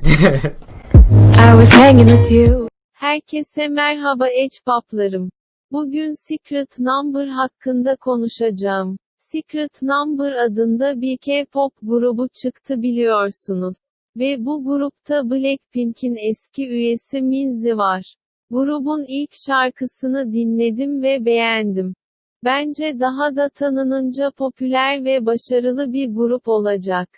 Herkese merhaba eçpaplarım. Bugün Secret Number hakkında konuşacağım. Secret Number adında bir K-pop grubu çıktı biliyorsunuz. Ve bu grupta Blackpink'in eski üyesi Minzy var. Grubun ilk şarkısını dinledim ve beğendim. Bence daha da tanınınca popüler ve başarılı bir grup olacak.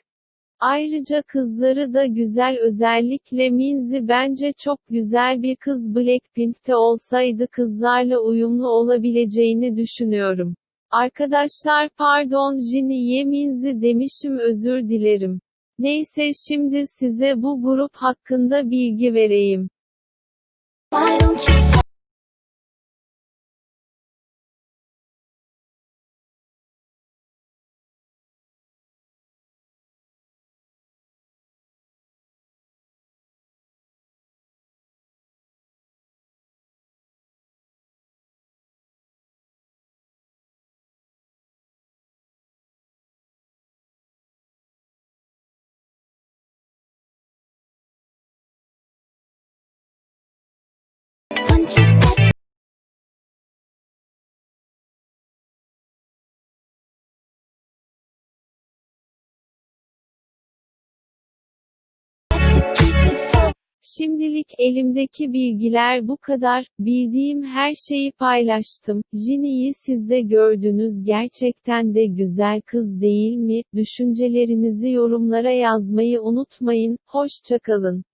Ayrıca kızları da güzel özellikle Minzy bence çok güzel bir kız Blackpink'te olsaydı kızlarla uyumlu olabileceğini düşünüyorum. Arkadaşlar pardon Jinny'ye Minzy demişim özür dilerim. Neyse şimdi size bu grup hakkında bilgi vereyim. Şimdilik elimdeki bilgiler bu kadar. Bildiğim her şeyi paylaştım. Jinny'yi siz de gördünüz. Gerçekten de güzel kız değil mi? Düşüncelerinizi yorumlara yazmayı unutmayın. Hoşçakalın.